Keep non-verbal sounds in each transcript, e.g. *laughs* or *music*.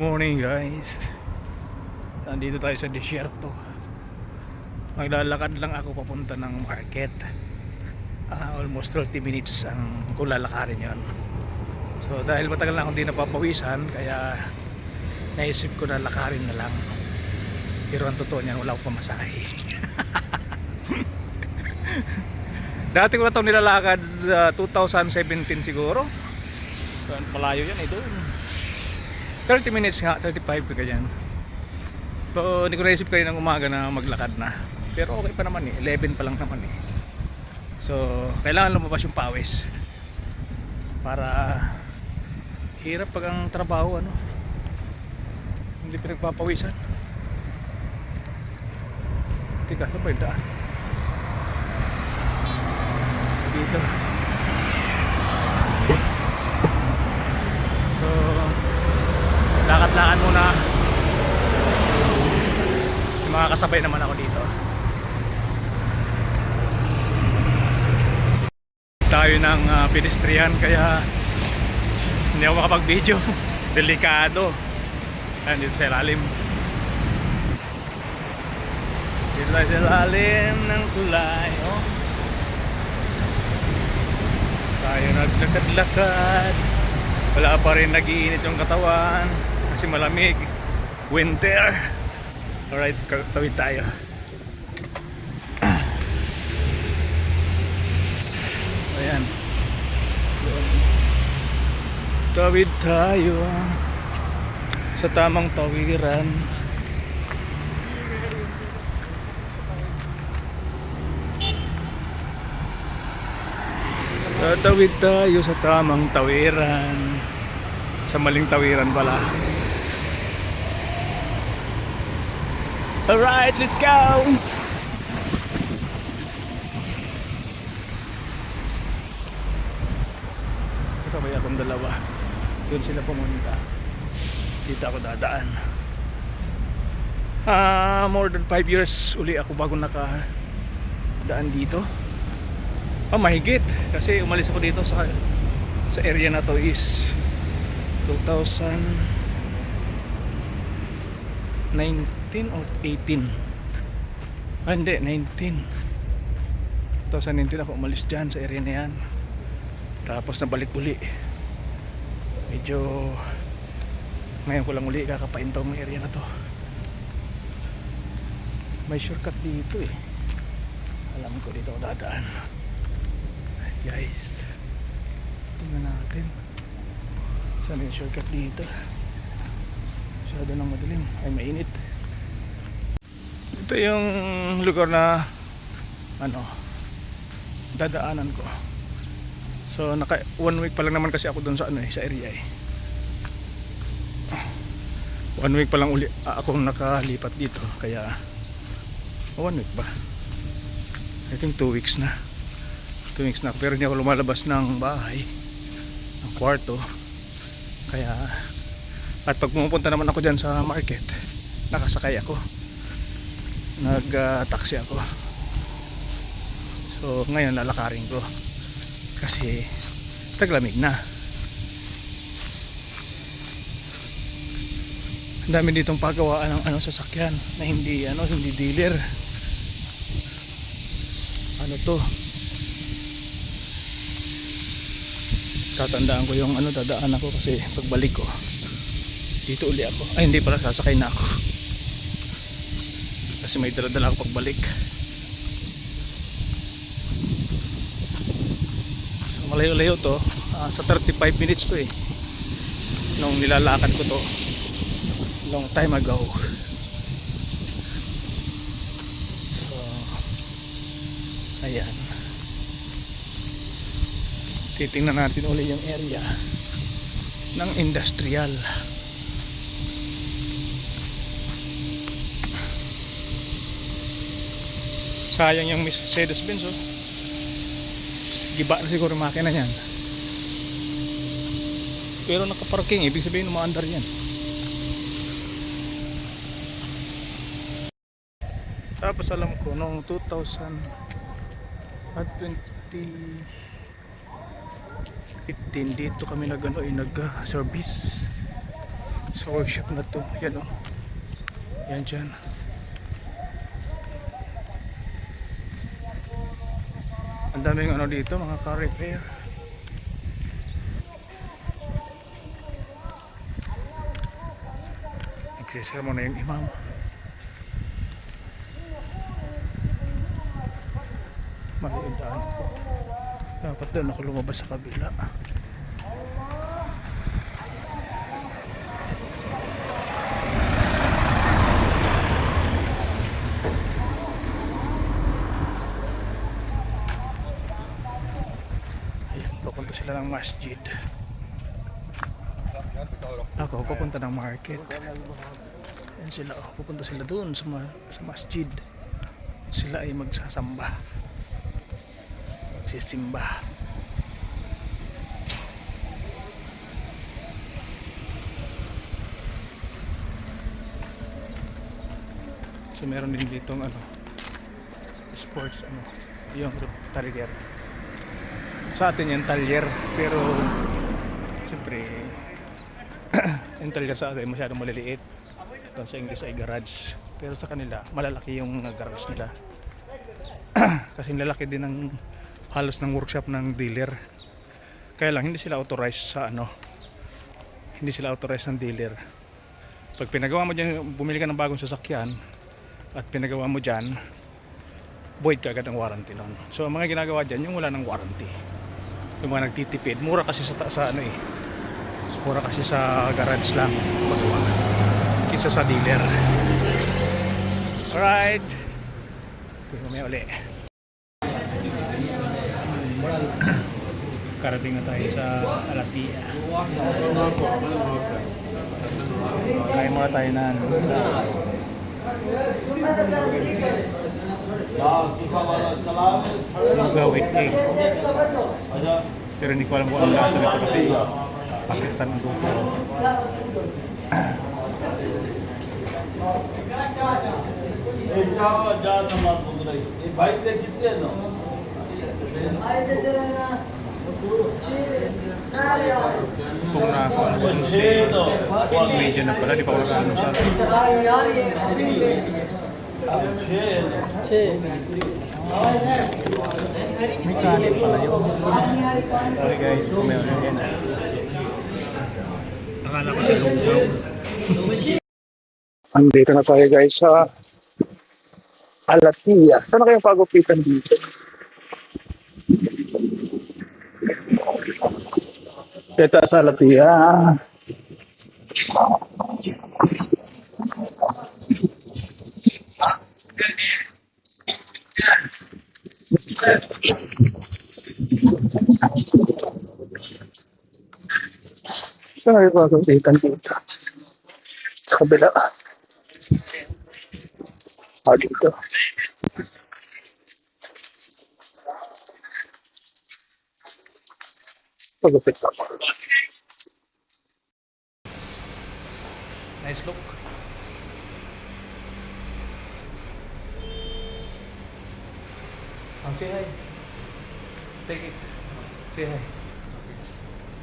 Morning guys. Nandito tayo sa disyerto. Maglalakad lang ako papunta ng market. Ah, Almost 30 minutes ang kung lalakarin yon So dahil matagal na akong di napapawisan Kaya naisip ko na lakarin na lang. Pero ang totoo niyan wala akong pamasahe. *laughs* Dati ko na itong nilalakad sa 2017 siguro. So, Malayo yan eh 30 minutes nga, 35 ko ganyan. So, hindi ko naisip kayo ng umaga na maglakad na. Pero okay pa naman eh, 11 pa lang naman eh. So, kailangan lumabas yung pawis. Para hirap pag ang trabaho ano. Hindi pinagpapawisan. Tika, saan ba yung daan? Dito. So, lakad-lakad muna. May mga kasabay naman ako dito. Tayo ng uh, pedestrian kaya hindi ako makapag video *laughs* delikado. Ayan, dito sa ilalim. Dito sa ilalim ng tulay oh. tayo naglakad-lakad. Wala pa rin nagiinit yung katawan kasi malamig. Winter. Alright tawid tayo. Ayan. Tawid tayo. Sa tamang tawiran. Tatawid tayo sa tamang tawiran. Sa maling tawiran pala. Alright, let's go! Kasabay akong dalawa. Doon sila pumunta. Dito ako dadaan. Ah, more than 5 years uli ako bago naka daan dito. Oh, mahigit. Kasi umalis ako dito sa sa area na to is 2019 or 18. Ah, hindi, 19. 2019 ako umalis dyan sa area na yan. Tapos nabalik uli. Medyo ngayon ko lang uli kakapaintaw ng area na to. May shortcut dito eh. Alam ko dito dadaan guys tingnan natin saan yung shortcut dito masyado nang madilim ay mainit ito yung lugar na ano dadaanan ko. So naka one week pa lang naman kasi ako dun sa ano eh sa area eh. One week pa lang uli akong nakalipat dito. Kaya one week ba? I think two weeks na. 2 weeks na pero hindi ako lumalabas ng bahay ng kwarto. Kaya at pag pumupunta naman ako dyan sa market nakasakay ako nag uh, ako. So ngayon lalakarin ko. Kasi taglamig na. Ang dami ditong pagawaan ng ano sasakyan na hindi ano hindi dealer. Ano to? Tatandaan ko yung ano dadaan ako kasi pagbalik ko dito uli ako. Ay hindi pala sasakay na ako kasi may daladala ako pagbalik. So malayo layo to. Ah, sa 35 minutes to eh. Nung nilalakad ko to. Long time ago. So ayan. Titingnan natin uli yung area ng industrial sayang yung Mercedes Benz oh giba na siguro makina niyan pero nakaparking ibig sabihin umaandar yan tapos alam ko noong 2000 at 20 15 dito kami nag ano, eh, nag uh, service sa workshop na to. Yan o. Yan dyan. Ang daming ano dito, mga car repair. Nagsisira mo na yung imam. Mali yung daan. Dapat doon ako lumabas sa kabila. Ayan, papunta sila ng masjid. Ako, papunta ng market. Ayan sila, oh, pupunta sila doon sa, ma- sa masjid. Sila ay magsasamba. Magsisimba. So meron din dito ano sports ano yung talyer. Sa atin yung talyer pero siyempre *clears throat* yung talyer sa atin masyadong maliliit. Doon sa English ay garage. Pero sa kanila malalaki yung garage nila. *clears throat* Kasi lalaki din ng halos ng workshop ng dealer. Kaya lang hindi sila authorized sa ano. Hindi sila authorized ng dealer. Pag pinagawa mo dyan, bumili ka ng bagong sasakyan at pinagawa mo dyan, void ka agad ang warranty nun. So ang mga ginagawa dyan, yung wala ng warranty. Yung mga nagtitipid, mura kasi sa, sa ano eh. Mura kasi sa garage lang pagawa. Kisa sa dealer. Alright. Sige, mamaya uli. *clears throat* Karating na tayo sa Alatia. Kain muna tayo na ano. Lugaw with egg. Pero hindi ko alam kung anong lasa nito kasi Pakistan ang luto. बाईस ते किती आहे ना Kung nasa ano sa Lucy, medyo na pala, di pa ako nag-ano sa kanin pala yun. Sorry guys, kumain na yan. Akala ko sa lugaw. Andito na tayo guys sa Alatia. Saan kayong pagupitan dito? Ito sa Alatia. Saan kayo pagupitan dito? Sa kabila. Ah, dito. Pagupit ako. Nice look. Oh, say hi. Take it. Say hi.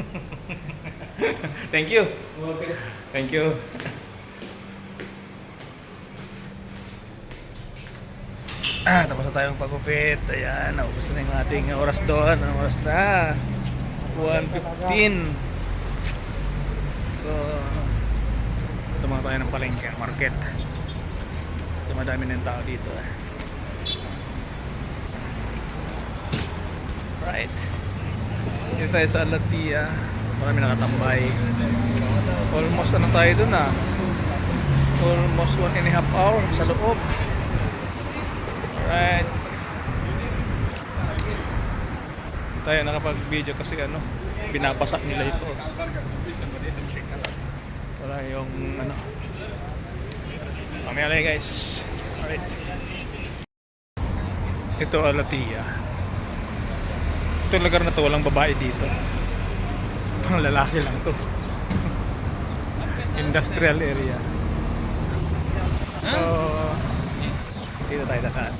*laughs* Thank you. Okay. Thank you. *laughs* Ah, tapos na tayong pagupit. Ayan, naubos na yung ating oras doon. Ang oras na? 1.15. So, tumawa tayo ng palengke, market. Dumadami yung tao dito eh. Right. Dito tayo sa Alatia. Marami nakatambay. Almost ano tayo dun ah. Almost one and a half hour sa loob. Alright. Tayo nakapag-video kasi ano, binabasa nila ito. Wala yung ano. Mamaya lang guys. Alright. Ito Alatia. Itong lugar na to, walang babae dito. Pang lalaki lang to. Industrial area. So, dito tayo dadaan.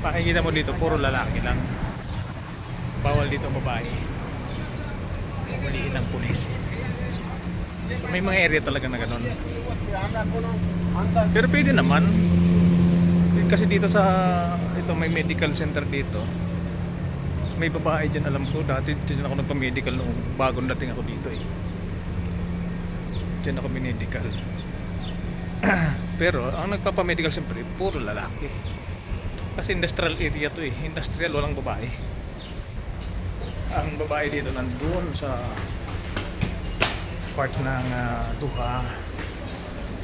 Pakikita mo dito, puro lalaki lang. Bawal dito babae. ani ng pulis. So, may mga area talaga na ganun. Pero pwede naman. Kasi dito sa ito may medical center dito. May babae dyan alam ko. Dati dyan ako nagpa-medical nung bagong dating ako dito eh. Dyan ako medical. *clears throat* Pero ang nagpapa-medical siyempre puro lalaki. Kasi industrial area to eh. Industrial walang babae. Ang babae dito nandun sa part ng ah, Duha,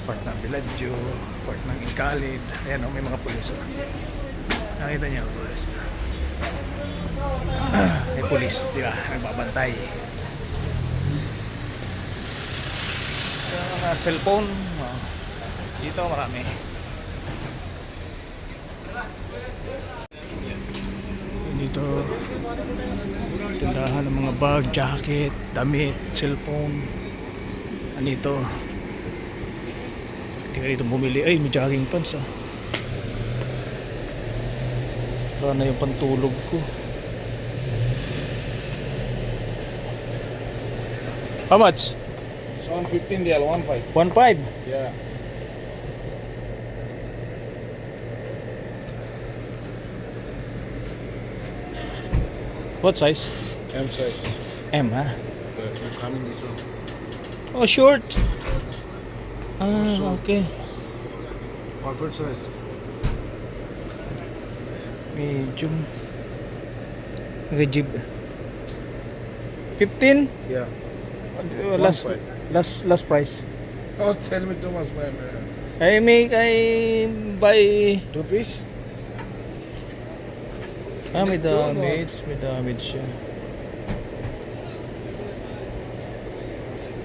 part ng Villaggio, part ng Incalid. Ayan oh, may mga pulis. Nakita niyo pulis. may pulis, di ba? Nagbabantay. Mga cellphone, oh. dito marami. Dito, tindahan ng mga bag, jacket, damit, cellphone. Anito. Hindi ka dito bumili. Ay, may jogging pants ah. Wala na yung pantulog ko. How much? It's 115 real, 15. 1.5. Yeah. What size? M size. M, ha? But come in this one. Oh, short. Ah, Short. okay. Perfect size. Medium. Regib. 15? Yeah. Uh, last, five. last, last price. Oh, tell me too much, man. I make, I buy... Two piece? Ah, may damage. May damage siya.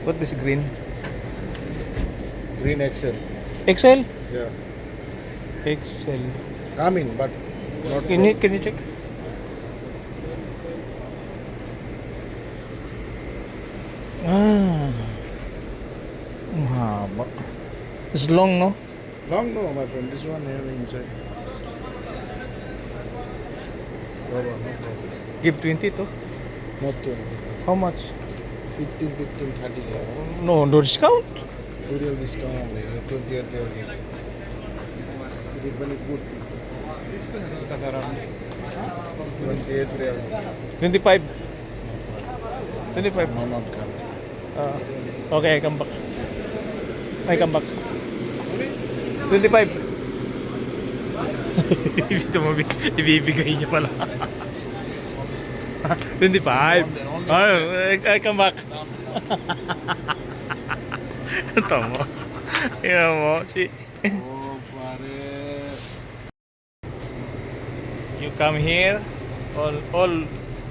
What is green? Green XL. XL? Yeah. XL. Come in, but. Can you, can you check? Ah. Ang haba. It's long, no? Long no, my friend. This one here inside. No. Give 20 to. Not 20. How much? 15, 15, 30. No, no discount. Two real discount only. 28 real. It is very good. 28 real. 25. 25. No, not come. Ah, okay, I come back. I come back. 25. Ito mo, ibibigay niya pala. 25. Ah, I, come back. *laughs* Mo. Tingnan mo, si... come here, all, all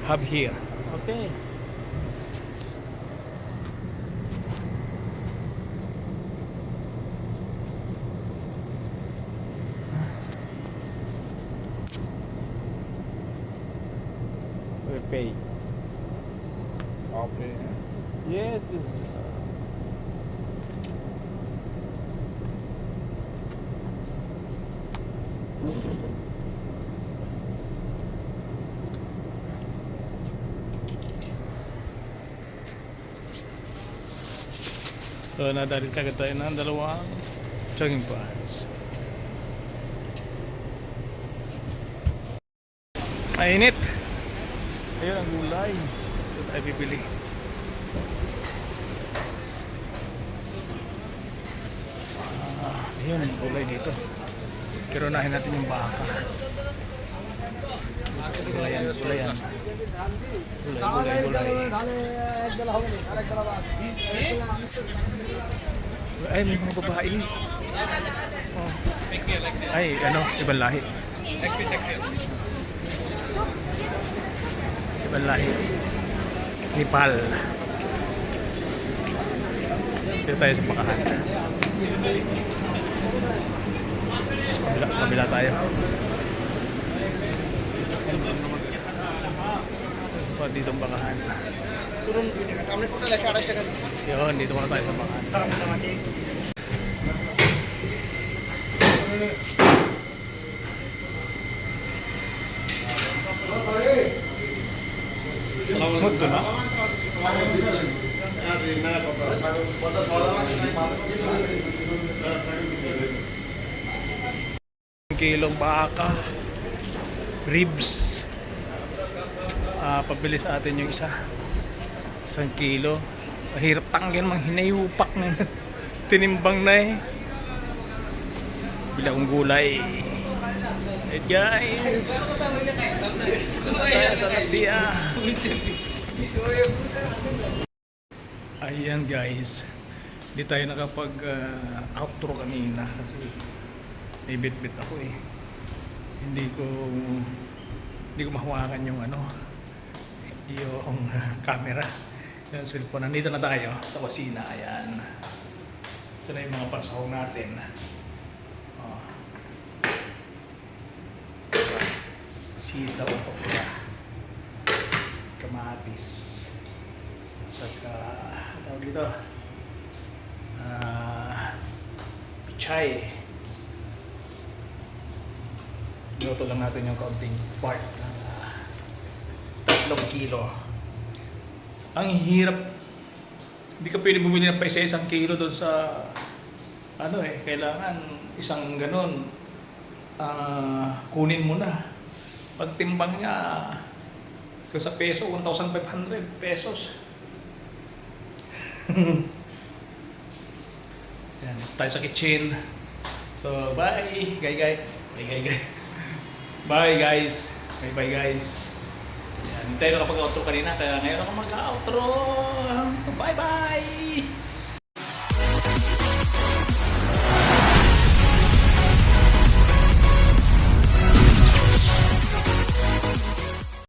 have here. Okay. We pay. So, nadalit kagad tayo ng dalawang jogging pants. Mainit! Ayun ang gulay. Ito tayo bibili. Ah, yun ang gulay dito. Pero unahin natin yung baka. Gulay yan, gulay yan. Gulay, gulay, gulay. Ay, may mga babae. Oh. Ay, ano, ibang lahi. Ibang lahi. Nepal. Dito tayo sa pakahan. Sa kabila, sa kabila tayo. So, dito ang bakahan. Yun, dito muna tayo sa bakahan. Muto na? kilong baka ribs. Ah pabili sa atin yung isa isang kilo. Mahirap tanggal mang hinayupak na *laughs* tinimbang na eh. Bili akong gulay. Hey guys. Ayan guys. Hindi tayo nakapag ah, outro kanina kasi may bit-bit ako eh. Hindi ko hindi ko mahawakan yung ano yung camera. Yung cellphone. Nandito na tayo sa kusina. Ayan. Ito na yung mga pansahog natin. Oh. Sitaw at okra. Kamatis. At saka, tawag dito? Ah, pichay. Luto lang natin yung kaunting part ng ah, tatlong kilo. Ang hirap. Hindi ka pwede bumili ng pa isa isang kilo doon sa ano eh, kailangan isang ganun ah, kunin mo na. Pagtimbang niya kung sa peso, 1,500 pesos. *laughs* Yan, tayo sa kitchen. So, bye, guy, guy. Bye, guy, guy. *laughs* Bye guys. Bye bye guys. Yan, tayo nakapag-outro kanina kaya ngayon ako mag-outro. Bye bye.